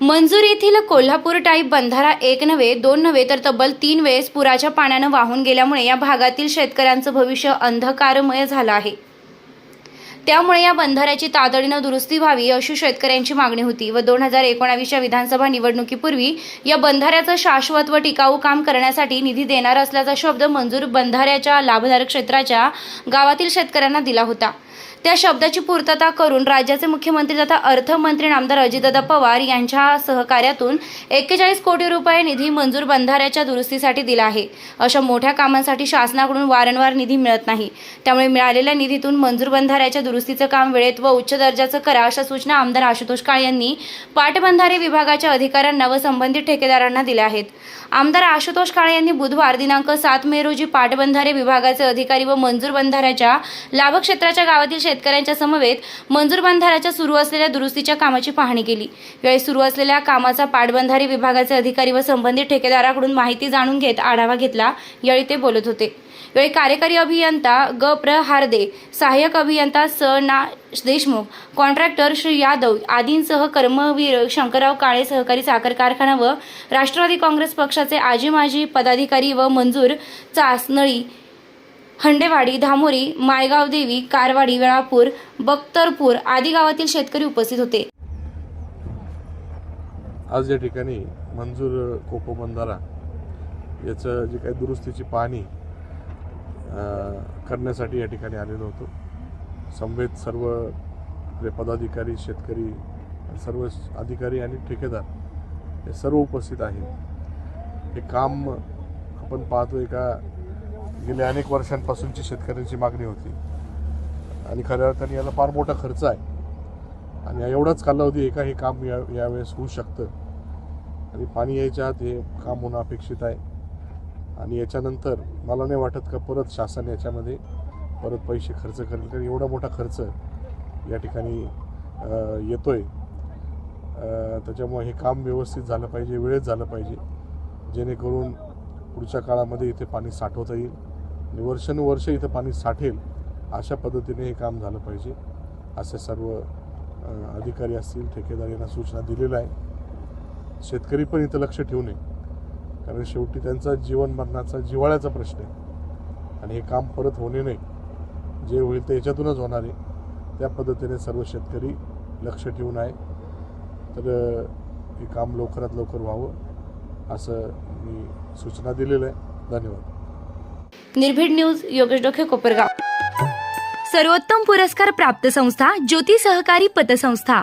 मंजूर येथील कोल्हापूर टाईप बंधारा एक नव्हे दोन नव्हे तर तब्बल तीन वेळेस पुराच्या पाण्यानं वाहून गेल्यामुळे या भागातील शेतकऱ्यांचं भविष्य अंधकारमय झालं आहे. त्यामुळे या बंधाऱ्याची तातडीनं दुरुस्ती व्हावी अशी शेतकऱ्यांची मागणी होती व दोन हजार एकोणावीसच्या विधानसभा निवडणुकीपूर्वी या बंधाऱ्याचं शाश्वत व टिकाऊ काम करण्यासाठी निधी देणार असल्याचा शब्द मंजूर बंधाऱ्याच्या लाभधारक क्षेत्राच्या गावातील शेतकऱ्यांना दिला होता. त्या शब्दाची पूर्तता करून राज्याचे मुख्यमंत्री तथा अर्थमंत्री नामदार अजितदादा पवार यांच्या सहकार्यातून एक्केचाळीस कोटी रुपये निधी मंजूर बंधाऱ्याच्या दुरुस्तीसाठी दिला आहे. अशा मोठ्या कामांसाठी शासनाकडून वारंवार निधी मिळत नाही. त्यामुळे मिळालेल्या निधीतून मंजूर बंधाऱ्याच्या दुरुस्तीचं काम वेळेत व उच्च दर्जाचं करा अशा सूचना आमदार आशुतोष काळे यांनी पाटबंधारे विभागाच्या अधिकाऱ्यांना व संबंधित ठेकेदारांना दिल्या आहेत. आमदार आशुतोष काळे यांनी बुधवार दिनांक सात मे रोजी पाटबंधारे विभागाचे अधिकारी व मंजूर बंधाऱ्याच्या लाभक्षेत्राच्या गावातील शेतकऱ्यांच्या समवेत मंजूर बंधाऱ्याच्या सुरू असलेल्या दुरुस्तीच्या कामाची पाहणी केली. यावेळी सुरू असलेल्या कामाचा पाटबंधारे विभागाचे अधिकारी व संबंधित ठेकेदाराकडून माहिती जाणून घेत आढावा घेतला. यावेळी ते बोलत होते. यावेळी कार्यकारी अभियंता ग प्र हार्दे सहाय्यक अभियंता स ना देशमुख कॉन्ट्रॅक्टर श्री यादव आदींसह कर्मवीर शंकरराव काळे सहकारी साखर कारखाना व राष्ट्रवादी काँग्रेस पक्षाचे आजी माजी पदाधिकारी व मंजूर चासनळी हंडेवाडी धामोरी मायगाव देवी कारवाडी वेळापूर बख्तरपूर आदी गावातील शेतकरी उपस्थित होते. आज या ठिकाणी मंजूर कोको बंधारा याचं जे काही दुरुस्तीची पाहणी करण्यासाठी या ठिकाणी आलेलो होतो. संवेद सर्व आपले पदाधिकारी शेतकरी सर्व अधिकारी आणि ठेकेदार हे सर्व उपस्थित आहेत. हे काम आपण पाहतोय का गेल्या अनेक वर्षांपासूनची शेतकऱ्यांची मागणी होती. आणि खऱ्या अर्थाने याला फार मोठा खर्च आहे. आणि एवढाच कालावधी एका हे काम या यावेळेस होऊ शकतं. आणि पाणी यायच्या आत हे काम होणं अपेक्षित आहे. आणि याच्यानंतर मला नाही वाटत का परत शासन याच्यामध्ये परत पैसे खर्च करेल कारण एवढा मोठा खर्च या ठिकाणी येतो आहे त्याच्यामुळे हे काम व्यवस्थित झालं पाहिजे वेळेत झालं पाहिजे. जेणेकरून पुढच्या काळामध्ये इथे पाणी साठवता येईल. आणि वर्षानुवर्ष इथं पाणी साठेल अशा पद्धतीने हे काम झालं पाहिजे. असे सर्व अधिकारी असतील ठेकेदार यांना सूचना दिलेल्या आहे शेतकरी पण इथं लक्ष ठेवू नये कारण शेवटी त्यांचा जीवन मरणाचा जिव्हाळ्याचा प्रश्न आहे. आणि हे काम परत होणे नाही. जे होईल ते याच्यातूनच होणार आहे. त्या पद्धतीने सर्व शेतकरी लक्ष ठेवून आहे. तर हे काम लवकरात लवकर व्हावं असं मी सूचना दिलेलं आहे धन्यवाद. निर्भीड न्यूज योगेश डोखे कोपरगाव. सर्वोत्तम पुरस्कार प्राप्त संस्था ज्योती सहकारी पतसंस्था.